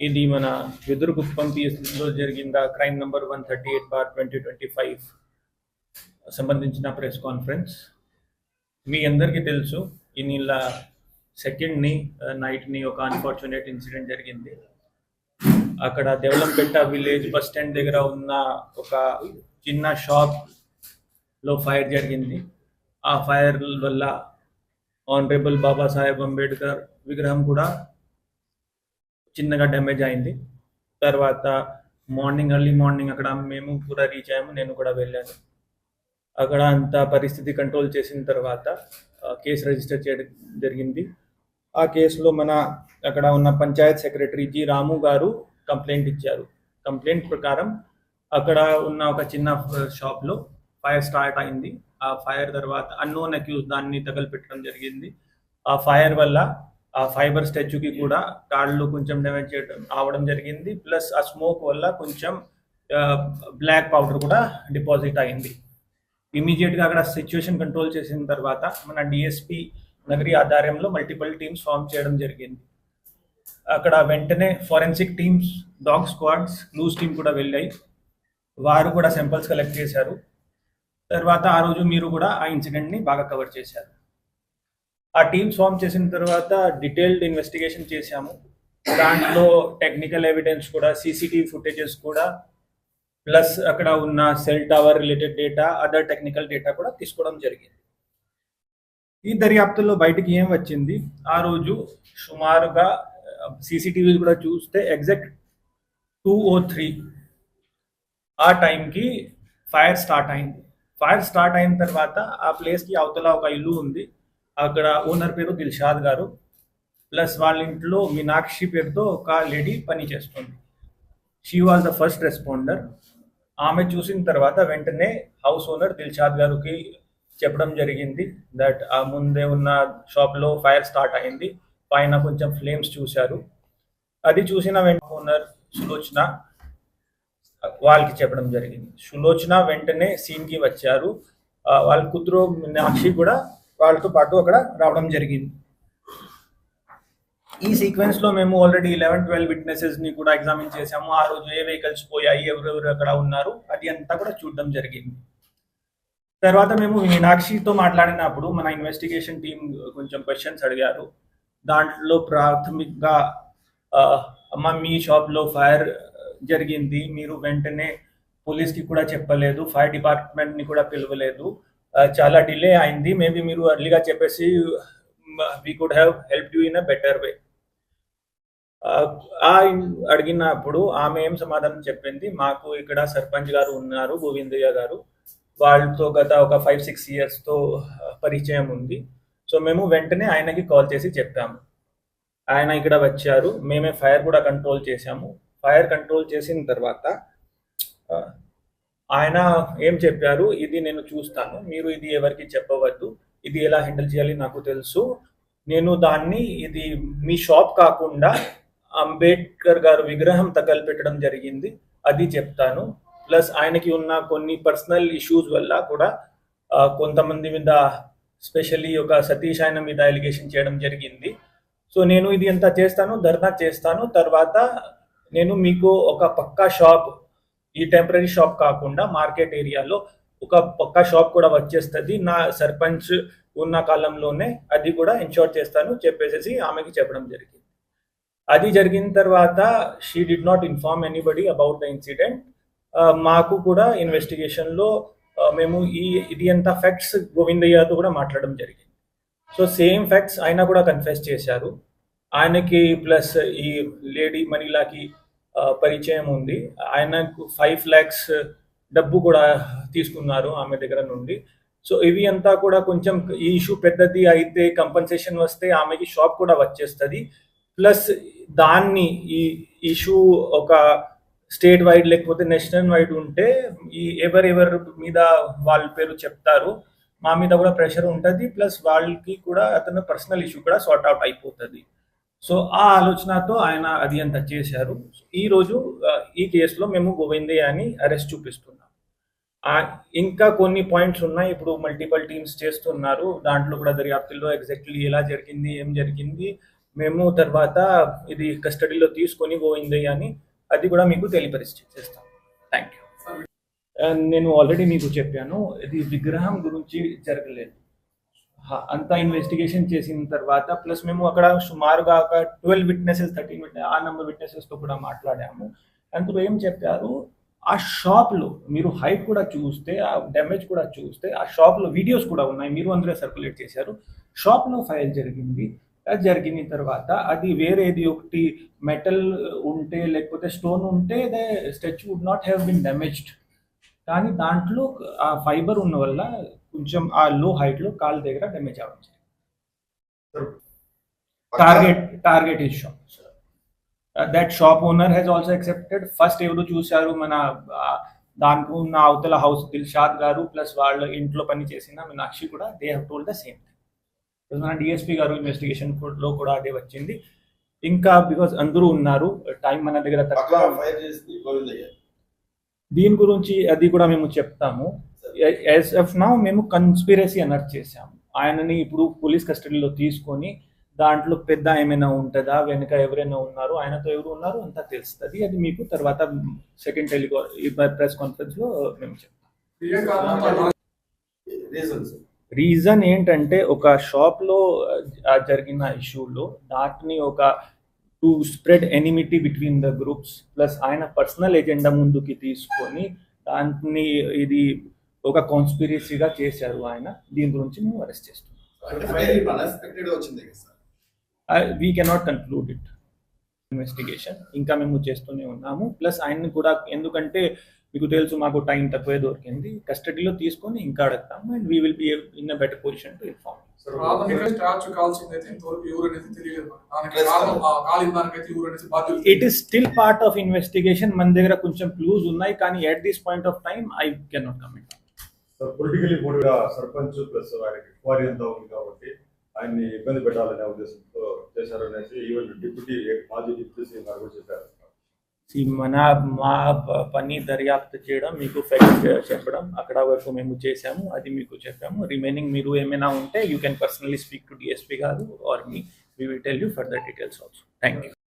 ఇది మన వెదురుగుప్పం పిఎస్లో జరిగిన crime number one thirty eight bar twenty twenty five సంబంధించిన ప్రెస్ కాన్ఫరెన్స్ మీ అందరికీ తెలుసు ఈ నెల సెకండ్ని నైట్ని ఒక అన్ఫార్చునేట్ ఇన్సిడెంట్ జరిగింది. అక్కడ దేవలంపేట విలేజ్ బస్ స్టాండ్ దగ్గర ఉన్న ఒక చిన్న షాప్లో ఫైర్ జరిగింది. ఆ ఫైర్ వల్ల ఆనరేబుల్ బాబాసాహెబ్ అంబేద్కర్ విగ్రహం కూడా చిన్నగా డ్యామేజ్ అయింది. తర్వాత మార్నింగ్ ఎర్లీ మార్నింగ్ అక్కడ మేము కూడా రీచ్ అయ్యాము నేను కూడా వెళ్ళాను. అక్కడ అంత పరిస్థితి కంట్రోల్ చేసిన తర్వాత కేసు రిజిస్టర్ చేయడం జరిగింది. ఆ కేసులో మన అక్కడ ఉన్న పంచాయత్ సెక్రటరీ జి రాము గారు కంప్లైంట్ ఇచ్చారు. కంప్లైంట్ ప్రకారం అక్కడ ఉన్న ఒక చిన్న షాప్లో ఫైర్ స్టార్ట్ అయింది. ఆ ఫైర్ తర్వాత అన్నోన్ అక్యూజ్ దాన్ని తగలపెట్టడం జరిగింది. ఆ ఫైర్ వల్ల ఆ ఫైబర్ స్టాచ్యూకి కూడా కాళ్ళు కొంచెం డ్యామేజ్ చేయడం అవడం జరిగింది. ప్లస్ ఆ స్మోక్ వల్ల కొంచెం బ్లాక్ పౌడర్ కూడా డిపాజిట్ అయింది. ఇమీడియట్గా అక్కడ సిచ్యువేషన్ కంట్రోల్ చేసిన తర్వాత మన డిఎస్పి నగరి ఆధ్వర్యంలో మల్టిపుల్ టీమ్స్ ఫామ్ చేయడం జరిగింది. అక్కడ వెంటనే forensic teams dog squads clues team కూడా వెళ్ళాయి. వారు కూడా శాంపిల్స్ కలెక్ట్ చేశారు. తర్వాత ఆ రోజు మీరు కూడా ఆ ఇన్సిడెంట్ని బాగా కవర్ చేశారు. ఆ టీమ్ ఫామ్ చేసిన తర్వాత డీటెయిల్డ్ ఇన్వెస్టిగేషన్ చేశాము. దాంట్లో టెక్నికల్ ఎవిడెన్స్ కూడా సీసీటీవీ ఫుటేజెస్ కూడా ప్లస్ అక్కడ ఉన్న cell tower related data other technical data కూడా తీసుకోవడం జరిగింది. ఈ దర్యాప్తులో బయటికి ఏం వచ్చింది? ఆ రోజు సుమారుగా సీసీటీవీ కూడా చూస్తే ఎగ్జాక్ట్ టూ ఓ త్రీ ఆ టైంకి ఫైర్ స్టార్ట్ అయింది. ఫైర్ స్టార్ట్ అయిన తర్వాత ఆ ప్లేస్కి అవతల ఒక ఇల్లు ఉంది. అక్కడ ఓనర్ పేరు దిల్షాద్ గారు. ప్లస్ వాళ్ళ ఇంట్లో మీనాక్షి పేరుతో ఒక లేడీ పని చేస్తుంది. She was the first responder ఆమె చూసిన తర్వాత వెంటనే హౌస్ ఓనర్ దిల్షాద్ గారికి చెప్పడం జరిగింది దట్ ఆ ముందే ఉన్న షాప్లో ఫైర్ స్టార్ట్ అయింది. పైన కొంచెం ఫ్లేమ్స్ చూశారు. అది చూసిన వెంటనే ఓనర్ సులోచన వాళ్ళకి చెప్పడం జరిగింది. సులోచన వెంటనే సీన్కి వచ్చారు. వాళ్ళ కూతురు మీనాక్షి కూడా వాళ్ళతో పాటు అక్కడ రావడం జరిగింది. ఈ సీక్వెన్స్లో మేము ఆల్రెడీ ఇలెవెన్ ట్వెల్వ్ విట్నెసెస్ని కూడా ఎగ్జామిన్ చేసాము ఆ రోజు ఏ వెహికల్స్ పోయాయి ఎవరెవరు అక్కడ ఉన్నారు అది అంతా కూడా చూడడం జరిగింది. తర్వాత మేము మీనాక్షితో మాట్లాడినప్పుడు మన ఇన్వెస్టిగేషన్ టీం కొంచెం క్వశ్చన్స్ అడిగారు. దాంట్లో ప్రాథమికంగా అమ్మ మీ షాప్లో ఫైర్ జరిగింది మీరు వెంటనే పోలీస్కి కూడా చెప్పలేదు ఫైర్ డిపార్ట్మెంట్ని కూడా పిలవలేదు. చాలా డిలే అయింది. మేబీ మీరు అర్లీగా చెప్పేసి we could have help you in a better way ఆ అడిగినప్పుడు ఆమె ఏం సమాధానం చెప్పింది? మాకు ఇక్కడ సర్పంచ్ గారు ఉన్నారు గోవిందయ్య గారు. వాళ్ళతో గత ఒక ఫైవ్ సిక్స్ ఇయర్స్తో పరిచయం ఉంది. సో మేము వెంటనే ఆయనకి కాల్ చేసి చెప్పాము. ఆయన ఇక్కడ వచ్చారు. మేమే ఫైర్ కూడా కంట్రోల్ చేశాము. ఫైర్ కంట్రోల్ చేసిన తర్వాత ఆయన ఏం చెప్పారు? ఇది నేను చూస్తాను. మీరు ఇది ఎవరికి చెప్పవద్దు. ఇది ఎలా హ్యాండిల్ చేయాలి నాకు తెలుసు. నేను దాన్ని ఇది మీ షాప్ కాకుండా అంబేద్కర్ గారు విగ్రహం తగలపెట్టడం జరిగింది. అది చెప్తాను. ప్లస్ ఆయనకి ఉన్న కొన్ని పర్సనల్ ఇష్యూస్ వల్ల కూడా కొంతమంది మీద స్పెషల్లీ ఒక సతీష్ ఆయన మీద ఎలిగేషన్ చేయడం జరిగింది. సో నేను ఇది ఎంత చేస్తాను? ధర్నా చేస్తాను. తర్వాత నేను మీకు ఒక పక్కా షాప్ ఈ టెంపరీ షాప్ కాకుండా మార్కెట్ ఏరియాలో ఒక పక్కా షాప్ కూడా వచ్చేస్తుంది. నా సర్పంచ్ ఉన్న కాలంలోనే అది కూడా ఇన్షోర్ చేస్తాను చెప్పేసేసి ఆమెకి చెప్పడం జరిగింది. అది జరిగిన తర్వాత she did not inform anybody about the incident మాకు కూడా ఇన్వెస్టిగేషన్లో మేము ఈ ఇది ఎంత ఫ్యాక్ట్స్ గోవిందయ్యతో కూడా మాట్లాడడం జరిగింది. సో సేమ్ ఫ్యాక్ట్స్ ఆయన కూడా కన్ఫెస్ చేశారు. ఆయనకి ప్లస్ ఈ లేడీ మనీలాకి పరిచయం ఉంది. ఆయనకు ఫైవ్ ల్యాక్స్ డబ్బు కూడా తీసుకున్నారు ఆమె దగ్గర నుండి. సో ఇవి అంతా కూడా కొంచెం ఈ ఇష్యూ పెద్దది అయితే కంపన్సేషన్ వస్తే ఆమెకి షాప్ కూడా వచ్చేస్తుంది. ప్లస్ దాన్ని ఈ ఇష్యూ ఒక స్టేట్ వైడ్ లేకపోతే నేషనల్ వైడ్ ఉంటే ఈ ఎవరెవరి మీద వాళ్ళ పేరు చెప్తారు మా మీద కూడా ప్రెషర్ ఉంటుంది. ప్లస్ వాళ్ళకి కూడా అతను పర్సనల్ ఇష్యూ కూడా సార్ట్ అవుట్ అయిపోతుంది. సో ఆ ఆలోచనతో ఆయన అది అంత చేశారు. ఈరోజు ఈ కేసులో మేము గోవిందే అని అరెస్ట్ చూపిస్తున్నాం. ఇంకా కొన్ని పాయింట్స్ ఉన్నాయి. ఇప్పుడు మల్టిపల్ టీమ్స్ చేస్తున్నారు. దాంట్లో కూడా దర్యాప్తుల్లో ఎగ్జాక్ట్లీ ఎలా జరిగింది ఏం జరిగింది మేము తర్వాత ఇది కస్టడీలో తీసుకొని పోయింది అని అది కూడా మీకు తెలియపరిచి చేస్తాం థ్యాంక్ యూ నేను ఆల్రెడీ మీకు చెప్పాను ఇది విగ్రహం గురించి జరగలేదు. అంతా ఇన్వెస్టిగేషన్ చేసిన తర్వాత ప్లస్ మేము అక్కడ సుమారుగా ఒక ట్వెల్వ్ విట్నెసెస్ థర్టీన్ విట్నెస్ ఆ నెంబర్ విట్నెసెస్తో కూడా మాట్లాడాము. అందులో ఏం చెప్పారు? ఆ షాప్లో మీరు హైట్ కూడా చూస్తే ఆ డ్యామేజ్ కూడా చూస్తే ఆ షాప్లో వీడియోస్ కూడా ఉన్నాయి. మీరు అందులో సర్క్యులేట్ చేశారు. షాప్లో ఫైల్ జరిగింది. అది జరిగిన తర్వాత అది వేరేది ఒకటి మెటల్ ఉంటే లేకపోతే స్టోన్ ఉంటే they statue would not have been damaged కానీ దాంట్లో ఆ ఫైబర్ ఉన్న వల్ల కొంచెం ఆ లో హైట్లో కాల్ దగ్గర డ్యామేజ్ అవ్వచ్చు target target is shop that shop owner has also accepted first ఎవరు చూశారు మన దానికి ఉన్న అవతల హౌస్ దిల్షాద్ గారు ప్లస్ వాళ్ళ ఇంట్లో పని చేసిన మీనాక్షి కూడా they have told the same thing మన డిఎస్పీ గారు ఇన్వెస్టిగేషన్లో కూడా అదే వచ్చింది. ఇంకా బికాస్ అందరూ ఉన్నారు టైం మన దగ్గర తక్కువ దీని గురించి అది కూడా మేము చెప్తాము. యాజ్ ఆఫ్ నౌ మేము కన్స్పిరసీ అనర్ట్ చేసాము ఆయనని ఇప్పుడు పోలీస్ కస్టడీలో తీసుకొని దాంట్లో పెద్ద ఏమైనా ఉంటుందా వెనుక ఎవరైనా ఉన్నారు ఆయనతో ఎవరు ఉన్నారు అంతా తెలుస్తుంది. అది మీకు తర్వాత సెకండ్ టెలికా ప్రెస్ కాన్ఫరెన్స్లో మేము చెప్తాం. రీజన్ ఏంటంటే ఒక షాప్లో ఆ, జరిగిన ఇష్యూలో దాటిని ఒక to spread enmity between the groups plus ఆయన పర్సనల్ ఎజెండా ముందుకి తీసుకొని దాన్ని ఇది ఒక కాన్స్పిరసీగా చేశారు ఆయన. దీని గురించి మేము అరెస్ట్ చేస్తున్నాం. We cannot conclude it investigation ఇంకా మేము చేస్తూనే ఉన్నాము. ప్లస్ ఆయన్ని కూడా ఎందుకంటే మీకు తెలుసు మాకు టైం తక్కువే దొరికింది. కస్టడీలో తీసుకొని ఇంకా అడుగుతాము. And we will be in a better position to inform it is still part of investigation మన దగ్గర కొంచెం క్లూజ్ ఉన్నాయి. కానీ at this point of time I cannot comment sir politically కూడా సర్పంచ్ ప్లస్ ఆయనకి క్వారీ అంతా ఉంది కాబట్టి ఆయన్ని ఇబ్బంది పెట్టాలనే ఉద్దేశంతో చేశారనేసి ఈవెన్ డిప్యూటీ మాజీ డిప్యూటీ సీఎం గారు చెప్పారు. మన మా పని దర్యాప్తు చేయడం మీకు ఫ్యాక్ట్ చెప్పడం అక్కడ వరకు మేము చేసాము అది మీకు చెప్పాము. రిమైనింగ్ మీరు ఏమైనా ఉంటే you can personally speak to DSP గారు or me we will tell you further details also thank you